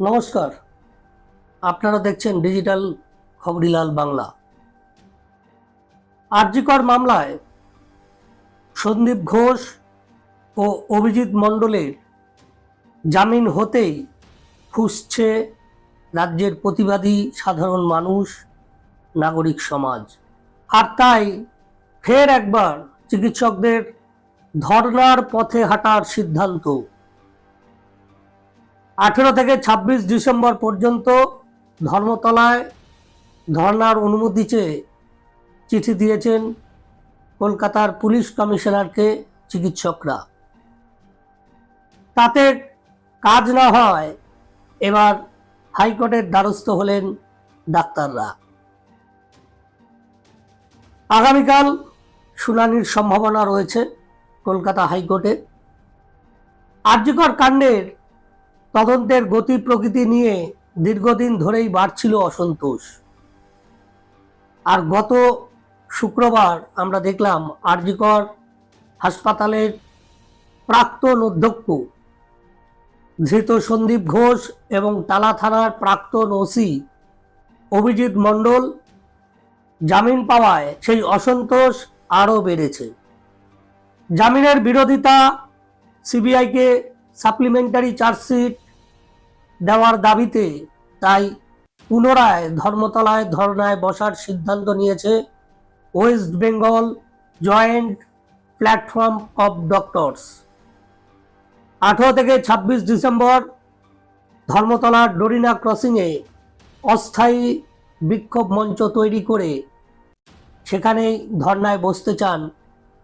নমস্কার। আপনারা দেখছেন ডিজিটাল খবরিলাল বাংলা। আরজিকর মামলায় সন্দীপ ঘোষ ও অভিজিৎ মণ্ডলের জামিন হতেই ফুসছে রাজ্যের প্রতিবাদী সাধারণ মানুষ, নাগরিক সমাজ। আর তাই ফের একবার চিকিৎসকদের ধর্নার পথে হাঁটার সিদ্ধান্ত। আঠেরো থেকে ছাব্বিশ ডিসেম্বর পর্যন্ত ধর্মতলায় ধর্নার অনুমতি চেয়ে চিঠি দিয়েছেন কলকাতার পুলিশ কমিশনারকে চিকিৎসকরা। তাতে কাজ না হয় এবার হাইকোর্টের দ্বারস্থ হলেন ডাক্তাররা। আগামীকাল শুনানির সম্ভাবনা রয়েছে কলকাতা হাইকোর্টে। আর্যকর কাণ্ডের তদন্তের গতি প্রকৃতি নিয়ে দীর্ঘদিন ধরেই বাড়ছিল অসন্তোষ। আর গত শুক্রবার আমরা দেখলাম আরজিকর হাসপাতালের প্রাক্তন অধ্যক্ষ, ধৃত সন্দীপ ঘোষ এবং টালা থানার প্রাক্তন ওসি অভিজিৎ মণ্ডল জামিন পাওয়ায় সেই অসন্তোষ আরও বেড়েছে। জামিনের বিরোধিতা সিবিআইকে সাপ্লিমেন্টারি চার্জশিট দেওয়ার দাবিতে তাই পুনরায় ধর্মতলায় ধর্নায় বসার সিদ্ধান্ত নিয়েছে West Bengal Joint Platform of Doctors. আঠারো থেকে ছাব্বিশ ডিসেম্বর ধর্মতলার ডরিনা ক্রসিংয়ে অস্থায়ী বিক্ষোভ মঞ্চ তৈরি করে সেখানেই ধর্নায় বসতে চান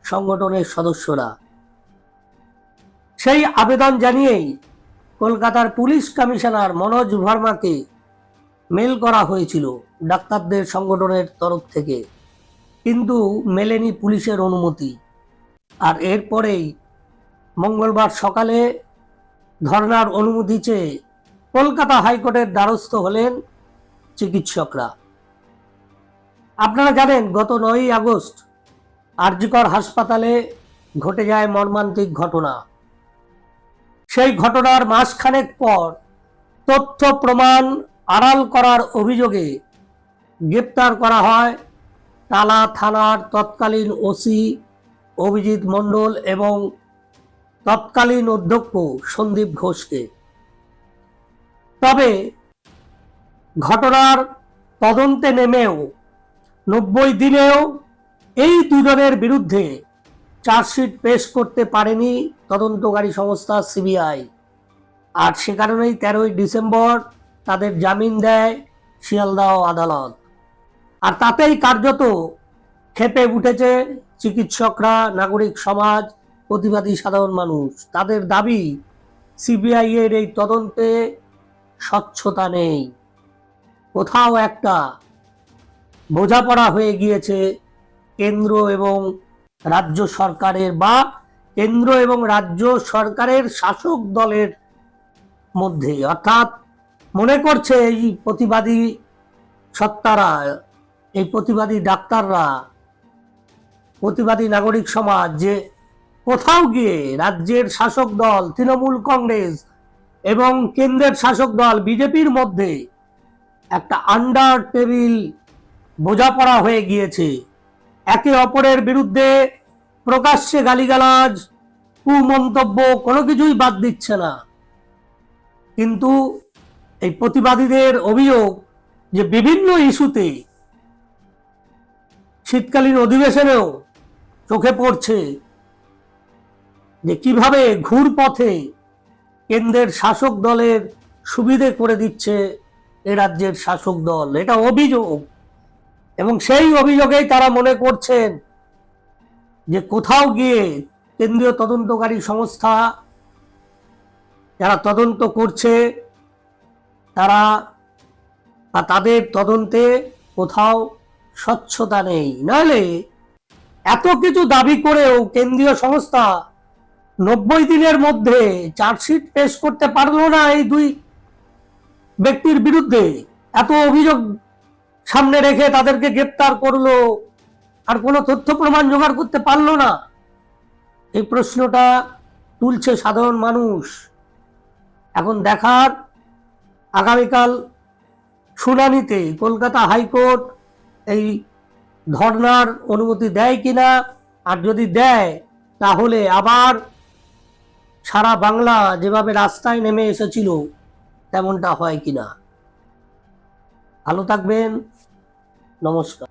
সংগঠনের সদস্যরা। সেই আবেদন জানিয়েই কলকাতার পুলিশ কমিশনার মনোজ ভার্মাকে মেল করা হয়েছিল ডাক্তারদের সংগঠনের তরফ থেকে, কিন্তু মেলেনি পুলিশের অনুমতি। আর এরপরেই মঙ্গলবার সকালে ধর্নার অনুমতি চেয়ে কলকাতা হাইকোর্টের দ্বারস্থ হলেন চিকিৎসকরা। আপনারা জানেন, গত নয়ই আগস্ট আর্যকর হাসপাতালে ঘটে যায় মর্মান্তিক ঘটনা। সেই ঘটনার মাসখানেক পর তথ্য প্রমাণ আড়াল করার অভিযোগে গ্রেপ্তার করা হয় টালা থানার তৎকালীন ওসি অভিজিৎ মণ্ডল এবং তৎকালীন অধ্যক্ষ সন্দীপ ঘোষকে। তবে ঘটনার তদন্তে নেমেও নব্বই দিনেও এই দুজনের বিরুদ্ধে চার্জশিট পেশ করতে পারেনি তদন্তকারী সংস্থা সিবিআই। আর সে কারণেই তেরোই ডিসেম্বর তাদের জামিন দেয় শিয়ালদাহ আদালত। আর তাতেই কার্যত খেপে উঠেছে চিকিৎসকরা, নাগরিক সমাজ, প্রতিবাদী সাধারণ মানুষ। তাদের দাবি, সিবিআই এর এই তদন্তে স্বচ্ছতা নেই। কোথাও একটা বোঝাপড়া হয়ে গিয়েছে কেন্দ্র এবং রাজ্য সরকারের বা কেন্দ্র এবং রাজ্য সরকারের শাসক দলের মধ্যে অর্থাৎ মনে করছে এই প্রতিবাদী সত্তারা, এই প্রতিবাদী ডাক্তাররা, প্রতিবাদী নাগরিক সমাজ যে কোথাও গিয়ে রাজ্যের শাসক দল, তৃণমূল কংগ্রেস এবং কেন্দ্রের শাসক দল, বিজেপির মধ্যে একটা আন্ডার টেবিল বোঝাপড়া হয়ে গিয়েছে। একে অপরের বিরুদ্ধে প্রকাশ্যে গালিগালাজ, কুমন্তব্য কোনো কিছুই বাদ দিচ্ছে না। কিন্তু এই প্রতিবাদীদের অভিযোগ যে বিভিন্ন ইস্যুতে শীতকালীন অধিবেশনেও চোখে পড়ছে যে কীভাবে ঘুর পথে কেন্দ্রের শাসক দলের সুবিধে করে দিচ্ছে এ রাজ্যের শাসক দল। এটা অভিযোগ। এবং সেই অভিযোগেই তারা মনে করছেন যে কোথাও গিয়ে কেন্দ্রীয় তদন্তকারী সংস্থা যারা তদন্ত করছে, তারা বা তাদের তদন্তে কোথাও স্বচ্ছতা নেই। নাহলে এত কিছু দাবি করেও কেন্দ্রীয় সংস্থা নব্বই দিনের মধ্যে চার্জশিট পেশ করতে পারল না এই দুই ব্যক্তির বিরুদ্ধে। এত অভিযোগ সামনে রেখে তাদেরকে গ্রেপ্তার করল। আর কোনো তথ্য প্রমাণ জোগাড় করতে পারল না। এই প্রশ্নটা তুলছে সাধারণ মানুষ। এখন দেখার আগামীকাল শুনানিতে কলকাতা হাইকোর্ট এই ধর্নার অনুমতি দেয় কিনা, আর যদি দেয়, তাহলে আবার সারা বাংলা যেভাবে রাস্তায় নেমে এসেছিল, তেমনটা হয় কিনা। ভালো থাকবেন। নমস্কার।